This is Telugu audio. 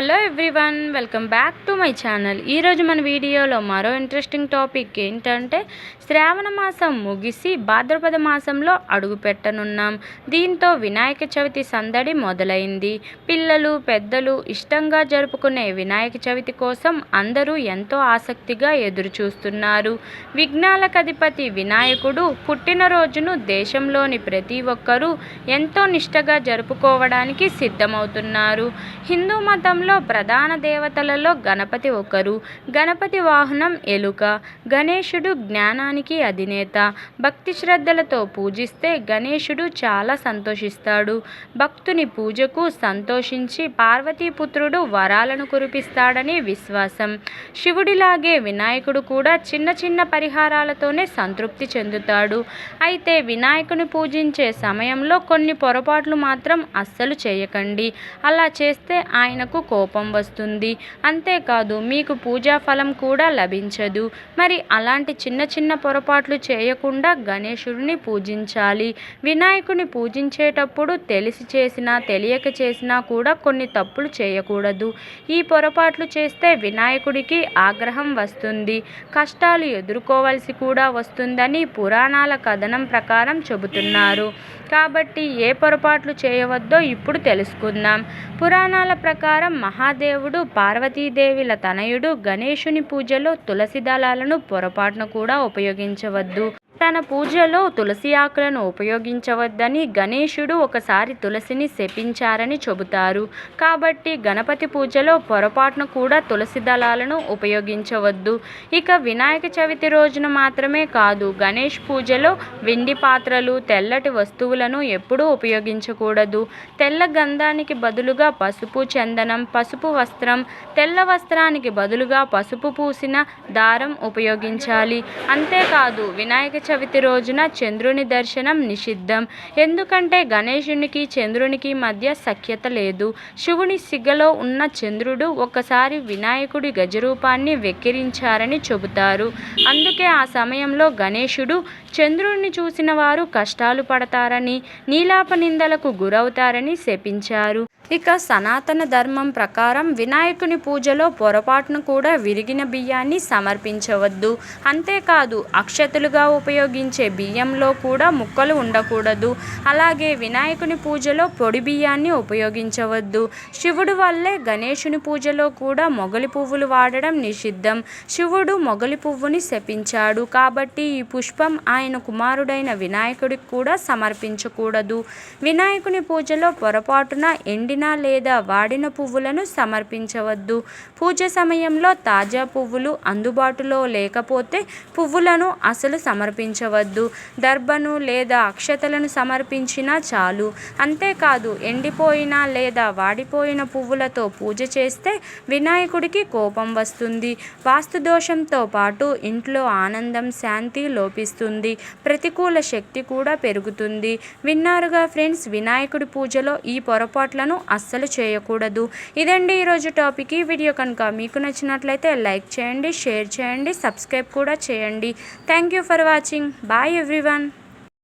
Hello everyone welcome back to my channel ఈరోజు మన వీడియోలో మరో ఇంట్రెస్టింగ్ టాపిక్ ఏంటంటే శ్రావణ మాసం ముగిసి భాద్రపద మాసంలో అడుగు పెట్టనున్నాం. దీంతో వినాయక చవితి సందడి మొదలైంది. పిల్లలు పెద్దలు ఇష్టంగా జరుపుకునే వినాయక చవితి కోసం అందరూ ఎంతో ఆసక్తిగా ఎదురు చూస్తున్నారు విఘ్నాలకధిపతి వినాయకుడు పుట్టినరోజును దేశంలోని ప్రతి ఒక్కరూ ఎంతో నిష్టగా జరుపుకోవడానికి సిద్ధమవుతున్నారు. హిందూ మతంలో ప్రధాన దేవతలలో గణపతి ఒకరు గణపతి వాహనం ఎలుక గణేశుడు జ్ఞానానికి అధినేత. భక్తి శ్రద్ధలతో పూజిస్తే గణేశుడు చాలా సంతోషిస్తాడు. భక్తుని పూజకు సంతోషించి పార్వతీపుత్రుడు వరాలను కురిపిస్తాడని విశ్వాసం. శివుడిలాగే వినాయకుడు కూడా చిన్న చిన్న పరిహారాలతోనే సంతృప్తి చెందుతాడు. అయితే వినాయకుని పూజించే సమయంలో కొన్ని పొరపాట్లు మాత్రం అస్సలు చేయకండి. అలా చేస్తే ఆయనకు కోపం వస్తుంది. అంతేకాదు మీకు పూజా ఫలం కూడా లభించదు. మరి అలాంటి చిన్న చిన్న పొరపాట్లు చేయకుండా గణేశుడిని పూజించాలి. వినాయకుని పూజించేటప్పుడు తెలిసి చేసినా తెలియక చేసినా కూడా కొన్ని తప్పులు చేయకూడదు. ఈ పొరపాట్లు చేస్తే వినాయకుడికి ఆగ్రహం వస్తుంది. కష్టాలు ఎదుర్కోవాల్సి కూడా వస్తుందని పురాణాల కథనం ప్రకారం చెబుతున్నారు. కాబట్టి ఏ పొరపాట్లు చేయవద్దో ఇప్పుడు తెలుసుకుందాం. పురాణాల ప్రకారం మహాదేవుడు పార్వతీదేవిల తనయుడు గణేశుని పూజలో తులసి దళాలను పొరపాటున కూడా ఉపయోగించవద్దు. తన పూజలో తులసి ఆకులను ఉపయోగించవద్దని గణేశుడు ఒకసారి తులసిని శపించారని చెబుతారు. కాబట్టి గణపతి పూజలో పొరపాటున కూడా తులసి దళాలను ఉపయోగించవద్దు. ఇక వినాయక చవితి రోజున మాత్రమే కాదు గణేష్ పూజలో వెండి పాత్రలు తెల్లటి వస్తువులను ఎప్పుడూ ఉపయోగించకూడదు. తెల్ల గంధానికి బదులుగా పసుపు చందనం పసుపు వస్త్రం తెల్ల వస్త్రానికి బదులుగా పసుపు పూసిన దారం ఉపయోగించాలి. అంతేకాదు వినాయక చవితి రోజున చంద్రుని దర్శనం నిషిద్ధం. ఎందుకంటే గణేశునికి చంద్రునికి మధ్య సఖ్యత లేదు. శివుని సిగలో ఉన్న చంద్రుడు ఒకసారి వినాయకుడి గజరూపాన్ని వెక్కిరించారని చెబుతారు. అందుకే ఆ సమయంలో గణేశుడు చంద్రుడిని చూసిన వారు కష్టాలు పడతారని నీలాప నిందలకు గురవుతారని శపించారు. ఇక సనాతన ధర్మం ప్రకారం వినాయకుని పూజలో పొరపాటును కూడా విరిగిన బియ్యాన్ని సమర్పించవద్దు. అంతేకాదు అక్షతలుగా ఉపయోగించే బియ్యంలో కూడా ముక్కలు ఉండకూడదు. అలాగే వినాయకుని పూజలో పొడి బియ్యాన్ని ఉపయోగించవద్దు. శివుడు వల్లే గణేషుని పూజలో కూడా మొగలి పువ్వులు వాడడం నిషిద్ధం. శివుడు మొగలి పువ్వుని శపించాడు కాబట్టి ఈ పుష్పం ఆయన కుమారుడైన వినాయకుడికి కూడా సమర్పించకూడదు. వినాయకుని పూజలో పొరపాటున ఎండిన లేదా వాడిన పువ్వులను సమర్పించవద్దు. పూజ సమయంలో తాజా పువ్వులు అందుబాటులో లేకపోతే పువ్వులను అసలు సమర్పించవద్దు. దర్భను లేదా అక్షతలను సమర్పించినా చాలు. అంతేకాదు ఎండిపోయిన లేదా వాడిపోయిన పువ్వులతో పూజ చేస్తే వినాయకుడికి కోపం వస్తుంది. వాస్తు దోషంతో పాటు ఇంట్లో ఆనందం శాంతి లోపిస్తుంది. ప్రతికూల శక్తి కూడా పెరుగుతుంది. విన్నారుగా ఫ్రెండ్స్ వినాయకుడి పూజలో ఈ పొరపాట్లను అస్సలు చేయకూడదు. ఇదండి ఈరోజు టాపిక్. ఈ వీడియో కనుక మీకు నచ్చినట్లయితే లైక్ చేయండి షేర్ చేయండి సబ్స్క్రైబ్ కూడా చేయండి. Thank you for watching. Bye everyone.